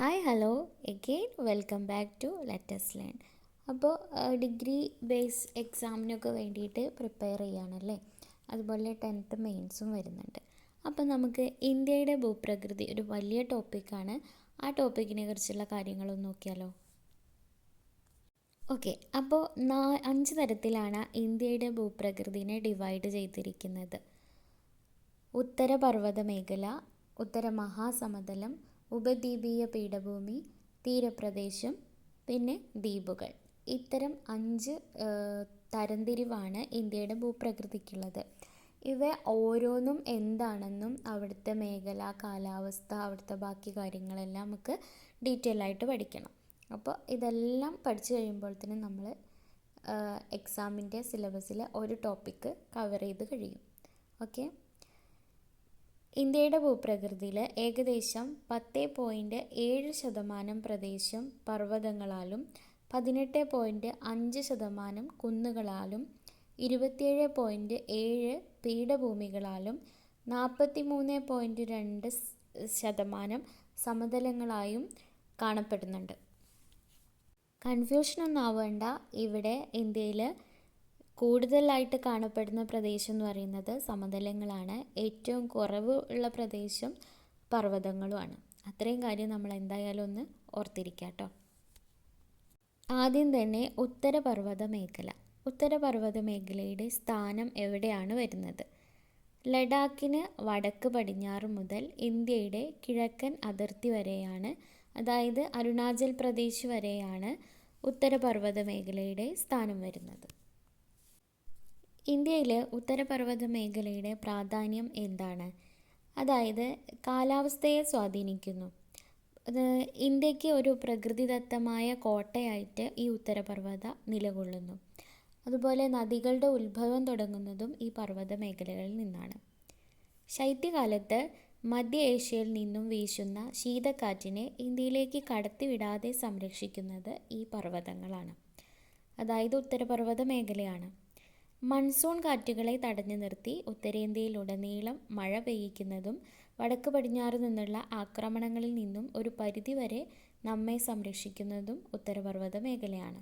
Hi hello again welcome back to let's learn അപ്പോൾ degree base എക്സാമിനൊക്കെ വേണ്ടിയിട്ട് prepare ചെയ്യാണല്ലേ? അതുപോലെ ടെൻത്ത് മെയിൻസും വരുന്നുണ്ട്. അപ്പോൾ നമുക്ക് ഇന്ത്യയുടെ ഭൂപ്രകൃതി ഒരു വലിയ ടോപ്പിക്കാണ് ആ ടോപ്പിക്കിനെ കുറിച്ചുള്ള കാര്യങ്ങളൊന്ന് നോക്കിയാലോ? ഓക്കെ അപ്പോൾ നാ അഞ്ച് തരത്തിലാണ് ഇന്ത്യയുടെ ഭൂപ്രകൃതിനെ ഡിവൈഡ് ചെയ്തിരിക്കുന്നത്. ഉത്തരപർവത മേഖല ഉത്തര മഹാസമതലം ഉപദ്വീപീയ പീഠഭൂമി തീരപ്രദേശം പിന്നെ ദ്വീപുകൾ. ഇത്തരം അഞ്ച് തരംതിരിവാണ് ഇന്ത്യയുടെ ഭൂപ്രകൃതിക്കുള്ളത്. ഇവ ഓരോന്നും എന്താണെന്നും അവിടുത്തെ മേഖല കാലാവസ്ഥ അവിടുത്തെ ബാക്കി കാര്യങ്ങളെല്ലാം നമുക്ക് ഡീറ്റെയിൽ ആയിട്ട് പഠിക്കണം. അപ്പോൾ ഇതെല്ലാം പഠിച്ചു കഴിയുമ്പോൾ തന്നെ നമ്മൾ എക്സാമിന്റെ സിലബസിൽ ഒരു ടോപ്പിക്ക് കവർ ചെയ്ത് കഴിയും. ഓക്കെ ഇന്ത്യയുടെ ഭൂപ്രകൃതിയിൽ ഏകദേശം പത്ത് പോയിന്റ് ഏഴ് ശതമാനം പ്രദേശം പർവതങ്ങളാലും പതിനെട്ട് പോയിന്റ് അഞ്ച് ശതമാനം കുന്നുകളാലും ഇരുപത്തിയേഴ് പോയിന്റ് ഏഴ് പീഠഭൂമികളാലും നാൽപ്പത്തി മൂന്ന് പോയിന്റ് രണ്ട് ശതമാനം സമതലങ്ങളായും കാണപ്പെടുന്നുണ്ട്. കൺഫ്യൂഷനൊന്നും ആവേണ്ട. ഇവിടെ ഇന്ത്യയിൽ കൂടുതലായിട്ട് കാണപ്പെടുന്ന പ്രദേശം എന്ന് പറയുന്നത് സമതലങ്ങളാണ്. ഏറ്റവും കുറവ് ഉള്ള പ്രദേശം പർവതങ്ങളുമാണ്. അത്രയും കാര്യം നമ്മൾ എന്തായാലും ഒന്ന് ഓർത്തിരിക്കാട്ടോ. കേട്ടോ ആദ്യം തന്നെ ഉത്തരപർവത മേഖല. ഉത്തരപർവത മേഖലയുടെ സ്ഥാനം എവിടെയാണ് വരുന്നത്? ലഡാക്കിന് വടക്ക് പടിഞ്ഞാറ് മുതൽ ഇന്ത്യയുടെ കിഴക്കൻ അതിർത്തി വരെയാണ് അതായത് അരുണാചൽ പ്രദേശ് വരെയാണ് ഉത്തരപർവത മേഖലയുടെ സ്ഥാനം വരുന്നത്. ഇന്ത്യയിൽ ഉത്തരപർവത മേഖലയുടെ പ്രാധാന്യം എന്താണ്? അതായത് കാലാവസ്ഥയെ സ്വാധീനിക്കുന്നു. ഇന്ത്യയ്ക്ക് ഒരു പ്രകൃതിദത്തമായ കോട്ടയായിട്ട് ഈ ഉത്തരപർവത നിലകൊള്ളുന്നു. അതുപോലെ നദികളുടെ ഉത്ഭവം തുടങ്ങുന്നതും ഈ പർവത മേഖലകളിൽ നിന്നാണ്. ശൈത്യകാലത്ത് മധ്യ ഏഷ്യയിൽ നിന്നും വീശുന്ന ശീതക്കാറ്റിനെ ഇന്ത്യയിലേക്ക് കടത്തിവിടാതെ സംരക്ഷിക്കുന്നത് ഈ പർവതങ്ങളാണ്. അതായത് ഉത്തരപർവത മേഖലയാണ്. മൺസൂൺ കാറ്റുകളെ തടഞ്ഞു നിർത്തി ഉത്തരേന്ത്യയിലുടനീളം മഴ പെയ്യിക്കുന്നതും വടക്ക് പടിഞ്ഞാറ് നിന്നുള്ള ആക്രമണങ്ങളിൽ നിന്നും ഒരു പരിധിവരെ നമ്മെ സംരക്ഷിക്കുന്നതും ഉത്തരപർവത മേഖലയാണ്.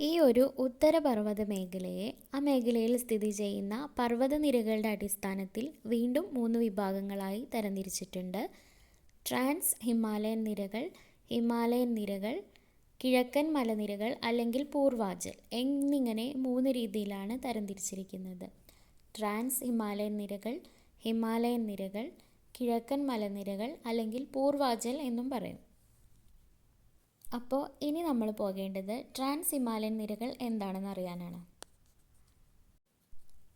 ഈ ഒരു ഉത്തരപർവത മേഖലയെ ആ മേഖലയിൽ സ്ഥിതി ചെയ്യുന്ന പർവതനിരകളുടെ അടിസ്ഥാനത്തിൽ വീണ്ടും മൂന്ന് വിഭാഗങ്ങളായി തരംതിരിച്ചിട്ടുണ്ട്. ട്രാൻസ് ഹിമാലയൻ നിരകൾ ഹിമാലയൻ നിരകൾ കിഴക്കൻ മലനിരകൾ അല്ലെങ്കിൽ പൂർവാചൽ എന്നിങ്ങനെ മൂന്ന് രീതിയിലാണ് തരംതിരിച്ചിരിക്കുന്നത്. ട്രാൻസ് ഹിമാലയൻ നിരകൾ ഹിമാലയൻ നിരകൾ കിഴക്കൻ മലനിരകൾ അല്ലെങ്കിൽ പൂർവാചൽ എന്നും പറയും. അപ്പോൾ ഇനി നമ്മൾ പോകേണ്ടത് ട്രാൻസ് ഹിമാലയൻ നിരകൾ എന്താണെന്ന് അറിയാനാണ്.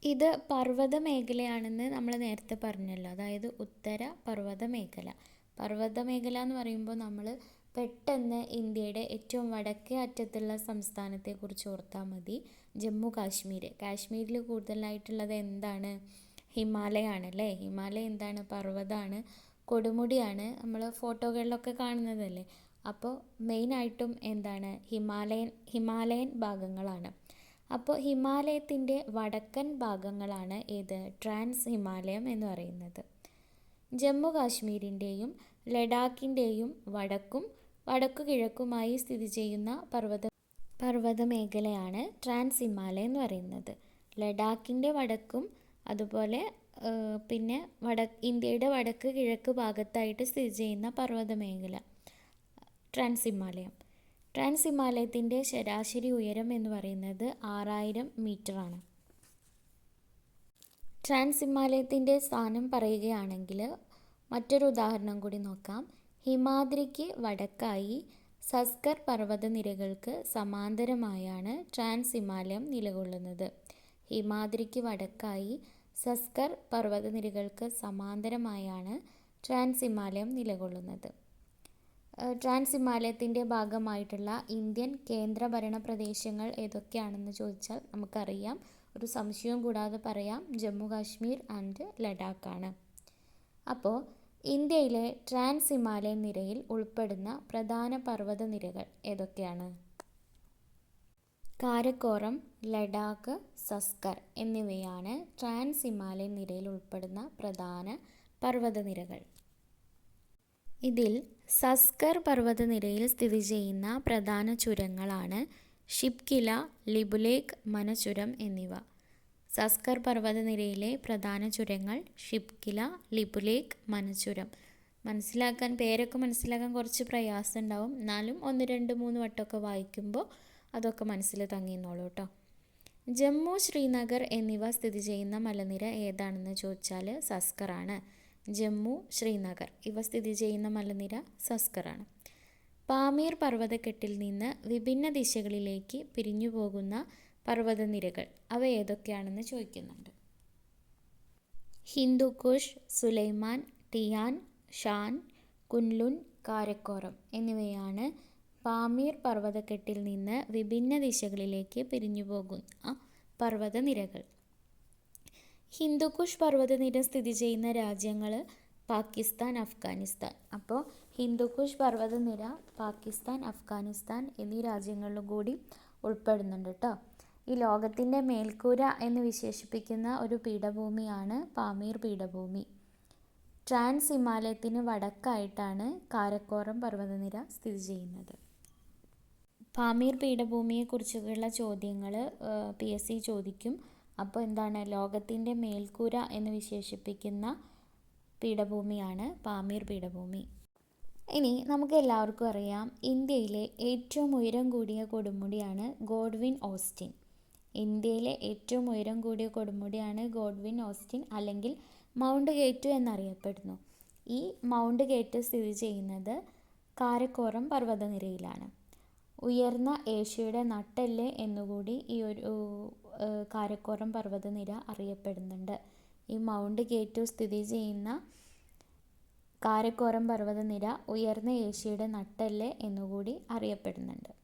ഇത് പർവത മേഖലയാണെന്ന് നമ്മൾ നേരത്തെ പറഞ്ഞല്ലോ. അതായത് ഉത്തര പർവത മേഖല. പർവത മേഖല എന്ന് പറയുമ്പോൾ നമ്മൾ പെട്ടെന്ന് ഇന്ത്യയുടെ ഏറ്റവും വടക്കേ അറ്റത്തുള്ള സംസ്ഥാനത്തെക്കുറിച്ച് ഓർത്താൽ മതി. ജമ്മു കാശ്മീർ കാശ്മീരിൽ കൂടുതലായിട്ടുള്ളത് എന്താണ്? ഹിമാലയാണ് അല്ലേ ഹിമാലയ എന്താണ്? പർവതമാണ് കൊടുമുടിയാണ്. നമ്മൾ ഫോട്ടോകളിലൊക്കെ കാണുന്നതല്ലേ? അപ്പോൾ മെയിനായിട്ടും എന്താണ്? ഹിമാലയൻ ഹിമാലയൻ ഭാഗങ്ങളാണ്. അപ്പോൾ ഹിമാലയത്തിന്റെ വടക്കൻ ഭാഗങ്ങളാണ് ഏത്? ട്രാൻസ് ഹിമാലയം എന്ന് പറയുന്നത്. ജമ്മു കാശ്മീരിന്റെയും ലഡാക്കിന്റെയും വടക്കും വടക്കു കിഴക്കുമായി സ്ഥിതി ചെയ്യുന്ന പർവത പർവതമേഖലയാണ് ട്രാൻസ് ഹിമാലയ എന്ന് പറയുന്നത്. ലഡാക്കിന്റെ വടക്കും അതുപോലെ പിന്നെ വട ഇന്ത്യയുടെ വടക്ക് കിഴക്ക് ഭാഗത്തായിട്ട് സ്ഥിതി ചെയ്യുന്ന പർവതമേഖല ട്രാൻസ് ഹിമാലയം ട്രാൻസ് ഹിമാലയത്തിന്റെ ശരാശരി ഉയരം എന്ന് പറയുന്നത് ആറായിരം മീറ്ററാണ്. ട്രാൻസ് ഹിമാലയത്തിന്റെ സ്ഥാനം പറയുകയാണെങ്കിൽ മറ്റൊരു ഉദാഹരണം കൂടി നോക്കാം. ഹിമാദ്രിക്ക് വടക്കായി സസ്കർ പർവതനിരകൾക്ക് സമാന്തരമായാണ് ട്രാൻസ് ഹിമാലയം നിലകൊള്ളുന്നത്. ഹിമാദ്രിക്ക് വടക്കായി സസ്കർ പർവതനിരകൾക്ക് സമാന്തരമായാണ് ട്രാൻസ് ഹിമാലയം നിലകൊള്ളുന്നത്. ട്രാൻസ് ഹിമാലയത്തിന്റെ ഭാഗമായിട്ടുള്ള ഇന്ത്യൻ കേന്ദ്രഭരണ പ്രദേശങ്ങൾ ഏതൊക്കെയാണെന്ന് ചോദിച്ചാൽ നമുക്കറിയാം. ഒരു സംശയവും കൂടാതെ പറയാം. ജമ്മു കാശ്മീർ ആൻഡ് ലഡാക്കാണ്. അപ്പോൾ ഇന്ത്യയിലെ ട്രാൻസ് ഹിമാലയൻ നിരയിൽ ഉൾപ്പെടുന്ന പ്രധാന പർവത നിരകൾ ഏതൊക്കെയാണ്? കാരക്കോറം ലഡാക്ക് സസ്കർ എന്നിവയാണ് ട്രാൻസ് ഹിമാലയൻ നിരയിൽ ഉൾപ്പെടുന്ന പ്രധാന പർവതനിരകൾ. ഇതിൽ സസ്കർ പർവതനിരയിൽ സ്ഥിതി ചെയ്യുന്ന പ്രധാന ചുരങ്ങളാണ് ഷിപ്കില ലിബുലേക്ക് മനചുരം എന്നിവ. സസ്കർ പർവതനിരയിലെ പ്രധാന ചുരങ്ങൾ ഷിപ്കില ലിപുലേക്ക് മനചുരം. മനസ്സിലാക്കാൻ പേരൊക്കെ മനസ്സിലാക്കാൻ കുറച്ച് പ്രയാസം ഉണ്ടാവും എന്നാലും ഒന്ന് രണ്ട് മൂന്ന് വട്ടമൊക്കെ വായിക്കുമ്പോൾ അതൊക്കെ മനസ്സിൽ തങ്ങിയെന്നോളൂ കേട്ടോ ജമ്മു ശ്രീനഗർ എന്നിവ സ്ഥിതി ചെയ്യുന്ന മലനിര ഏതാണെന്ന് ചോദിച്ചാൽ സസ്കറാണ്. ജമ്മു ശ്രീനഗർ ഇവ സ്ഥിതി ചെയ്യുന്ന മലനിര സസ്കറാണ്. പാമീർ പർവതക്കെട്ടിൽ നിന്ന് വിഭിന്ന ദിശകളിലേക്ക് പിരിഞ്ഞു പോകുന്ന പർവതനിരകൾ. അവ ഏതൊക്കെയാണെന്ന് ചോദിക്കുന്നുണ്ട്. ഹിന്ദുക്കുഷ് സുലൈമാൻ ടിയാൻ ഷാൻ കുൻലുൻ കാരക്കോറം എന്നിവയാണ് പാമീർ പർവതക്കെട്ടിൽ നിന്ന് വിഭിന്ന ദിശകളിലേക്ക് പിരിഞ്ഞു പോകുന്ന പർവതനിരകൾ. ഹിന്ദുക്കുഷ് പർവതനിര സ്ഥിതി ചെയ്യുന്ന രാജ്യങ്ങൾ പാകിസ്ഥാൻ അഫ്ഗാനിസ്ഥാൻ. അപ്പോൾ ഹിന്ദുക്കുഷ് പർവതനിര പാകിസ്ഥാൻ അഫ്ഗാനിസ്ഥാൻ എന്നീ രാജ്യങ്ങളിലും കൂടി ഉൾപ്പെടുന്നുണ്ട് കേട്ടോ ഈ ലോകത്തിന്റെ മേൽക്കൂര എന്ന് വിശേഷിപ്പിക്കുന്ന ഒരു പീഠഭൂമിയാണ് പാമീർ പീഠഭൂമി. ട്രാൻസ് ഹിമാലയത്തിന് വടക്കായിട്ടാണ് കാരക്കോറം പർവതനിര സ്ഥിതി ചെയ്യുന്നത്. പാമീർ പീഠഭൂമിയെക്കുറിച്ചുള്ള ചോദ്യങ്ങൾ പി എസ് സി ചോദിക്കും. അപ്പോൾ എന്താണ് ലോകത്തിന്റെ മേൽക്കൂര എന്ന് വിശേഷിപ്പിക്കുന്ന പീഠഭൂമിയാണ് പാമീർ പീഠഭൂമി. ഇനി നമുക്ക് എല്ലാവർക്കും അറിയാം ഇന്ത്യയിലെ ഏറ്റവും ഉയരം കൂടിയ കൊടുമുടിയാണ് ഗോഡ്വിൻ ഓസ്റ്റിൻ. ഇന്ത്യയിലെ ഏറ്റവും ഉയരം കൂടിയ കൊടുമുടിയാണ് ഗോഡ്വിൻ ഓസ്റ്റിൻ അല്ലെങ്കിൽ മൗണ്ട് ഗേറ്റു എന്നറിയപ്പെടുന്നു. ഈ മൗണ്ട് ഗേറ്റ് സ്ഥിതി ചെയ്യുന്നത് കാരക്കോറം പർവതനിരയിലാണ്. ഉയർന്ന ഏഷ്യയുടെ നട്ടെല്ല് എന്നുകൂടി ഈ ഒരു കാരക്കോറം പർവതനിര അറിയപ്പെടുന്നുണ്ട്. ഈ മൗണ്ട് ഗേറ്റു സ്ഥിതി ചെയ്യുന്ന കാരക്കോറം പർവതനിര ഉയർന്ന ഏഷ്യയുടെ നട്ടെല്ല് എന്നുകൂടി അറിയപ്പെടുന്നുണ്ട്.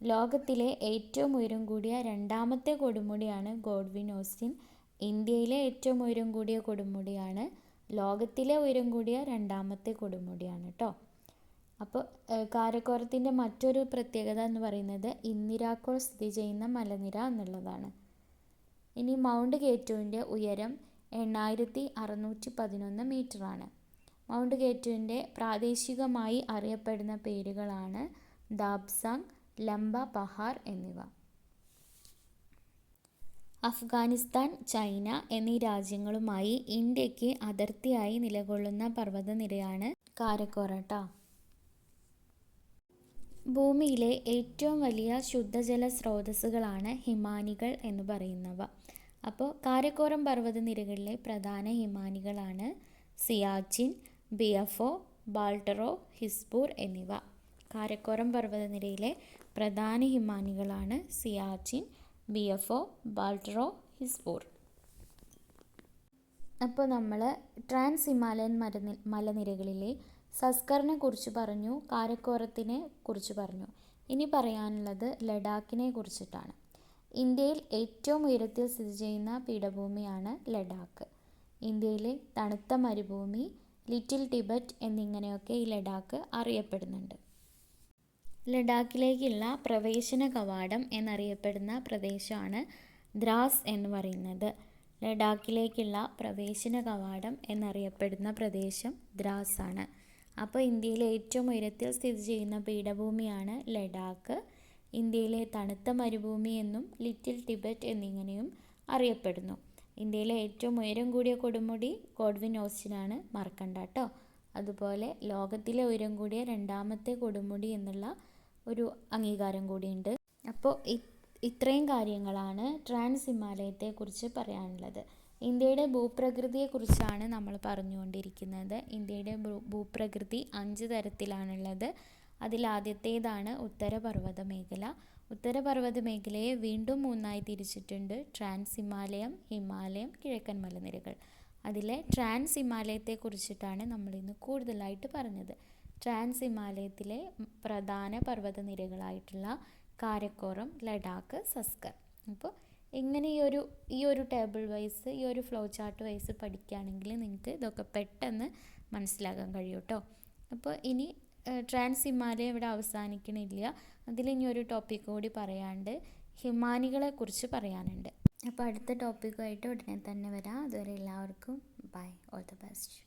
ലോകത്തിലെ ഏറ്റവും ഉയരം കൂടിയ രണ്ടാമത്തെ കൊടുമുടിയാണ് ഗോഡ്വിൻ ഓസ്റ്റിൻ. ഇന്ത്യയിലെ ഏറ്റവും ഉയരം കൂടിയ കൊടുമുടിയാണ് ലോകത്തിലെ ഉയരം കൂടിയ രണ്ടാമത്തെ കൊടുമുടിയാണ് കേട്ടോ അപ്പോൾ കാരക്കോറത്തിന്റെ മറ്റൊരു പ്രത്യേകത എന്ന് പറയുന്നത് ഇന്ദിരാക്കോൾ സ്ഥിതി ചെയ്യുന്ന മലനിര എന്നുള്ളതാണ്. ഇനി മൗണ്ട് കേറ്റുവിന്റെ ഉയരം എണ്ണായിരത്തി അറുന്നൂറ്റി പതിനൊന്ന് മീറ്ററാണ് മൗണ്ട് കേറ്റുവിന്റെ പ്രാദേശികമായി അറിയപ്പെടുന്ന പേരുകളാണ് ദാബ്സാങ് ലംബ പഹാർ എന്നിവ. അഫ്ഗാനിസ്ഥാൻ ചൈന എന്നീ രാജ്യങ്ങളുമായി ഇന്ത്യയ്ക്ക് അതിർത്തിയായി നിലകൊള്ളുന്ന പർവതനിരയാണ് കാരക്കോറട്ട ഭൂമിയിലെ ഏറ്റവും വലിയ ശുദ്ധജല സ്രോതസ്സുകളാണ് ഹിമാനികൾ എന്ന് പറയുന്നവ. അപ്പോൾ കാരക്കോറം പർവതനിരകളിലെ പ്രധാന ഹിമാനികളാണ് സിയാച്ചിൻ ബിയഫോ ബാൾട്ടറോ ഹിസ്ബൂർ എന്നിവ. കാരക്കോറം പർവതനിരയിലെ പ്രധാന ഹിമാനികളാണ് സിയാച്ചിൻ ബി എഫ് ഒ ബാൾട്ടറോ ഹിസ്ബോർ. അപ്പോൾ നമ്മൾ ട്രാൻസ് ഹിമാലയൻ മരനി മലനിരകളിലെ സസ്കറിനെ കുറിച്ച് പറഞ്ഞു കാരക്കോറത്തിനെ കുറിച്ച് പറഞ്ഞു. ഇനി പറയാനുള്ളത് ലഡാക്കിനെ കുറിച്ചിട്ടാണ്. ഇന്ത്യയിൽ ഏറ്റവും ഉയരത്തിൽ സ്ഥിതി ചെയ്യുന്ന പീഠഭൂമിയാണ് ലഡാക്ക്. ഇന്ത്യയിലെ തണുത്ത മരുഭൂമി ലിറ്റിൽ ടിബറ്റ് എന്നിങ്ങനെയൊക്കെ ഈ ലഡാക്ക് അറിയപ്പെടുന്നുണ്ട്. ലഡാക്കിലേക്കുള്ള പ്രവേശന കവാടം എന്നറിയപ്പെടുന്ന പ്രദേശമാണ് ദ്രാസ് എന്ന് പറയുന്നത്. ലഡാക്കിലേക്കുള്ള പ്രവേശന കവാടം എന്നറിയപ്പെടുന്ന പ്രദേശം ദ്രാസ് ആണ്. അപ്പോൾ ഇന്ത്യയിലെ ഏറ്റവും ഉയരത്തിൽ സ്ഥിതി ചെയ്യുന്ന പീഠഭൂമിയാണ് ലഡാക്ക്. ഇന്ത്യയിലെ തണുത്ത മരുഭൂമി എന്നും ലിറ്റിൽ ടിബറ്റ് എന്നിങ്ങനെയും അറിയപ്പെടുന്നു. ഇന്ത്യയിലെ ഏറ്റവും ഉയരം കൂടിയ കൊടുമുടി ഗോഡ്വിൻ ഓസ്റ്റിനാണ് മറക്കണ്ട കേട്ടോ അതുപോലെ ലോകത്തിലെ ഉയരം കൂടിയ രണ്ടാമത്തെ കൊടുമുടി എന്നുള്ള ഒരു അംഗീകാരം കൂടിയുണ്ട്. അപ്പോൾ ഇത്രയും കാര്യങ്ങളാണ് ട്രാൻസ് ഹിമാലയത്തെക്കുറിച്ച് പറയാനുള്ളത്. ഇന്ത്യയുടെ ഭൂപ്രകൃതിയെക്കുറിച്ചാണ് നമ്മൾ പറഞ്ഞുകൊണ്ടിരിക്കുന്നത്. ഇന്ത്യയുടെ ഭൂപ്രകൃതി അഞ്ച് തരത്തിലാണുള്ളത്. അതിലാദ്യത്തേതാണ് ഉത്തരപർവത മേഖല ഉത്തരപർവത മേഖലയെ വീണ്ടും മൂന്നായി തിരിച്ചിട്ടുണ്ട്. ട്രാൻസ് ഹിമാലയം ഹിമാലയം കിഴക്കൻ മലനിരകൾ. അതിലെ ട്രാൻസ് ഹിമാലയത്തെക്കുറിച്ചിട്ടാണ് നമ്മളിന്ന് കൂടുതലായിട്ട് പറഞ്ഞത്. ട്രാൻസ് ഹിമാലയത്തിലെ പ്രധാന പർവതനിരകളായിട്ടുള്ള കാരക്കോറം ലഡാക്ക് സസ്കർ. അപ്പോൾ ഇങ്ങനെ ഈ ഒരു ഈ ഒരു ടേബിൾ വൈസ് ഈ ഒരു ഫ്ലോ ചാർട്ട് വൈസ് പഠിക്കുകയാണെങ്കിൽ നിങ്ങൾക്ക് ഇതൊക്കെ പെട്ടെന്ന് മനസ്സിലാക്കാൻ കഴിയും കേട്ടോ. അപ്പോൾ ഇനി ട്രാൻസ് ഹിമാലയം ഇവിടെ അവസാനിക്കണില്ല. അതിലിനി ഒരു ടോപ്പിക് കൂടി പറയാണ്ട് ഹിമാനികളെ കുറിച്ച് പറയാനുണ്ട്. അപ്പോൾ അടുത്ത ടോപ്പിക്കുമായിട്ട് ഉടനെ തന്നെ വരാം. അതുവരെ എല്ലാവർക്കും ബൈ ഓൾ ദ ബെസ്റ്റ്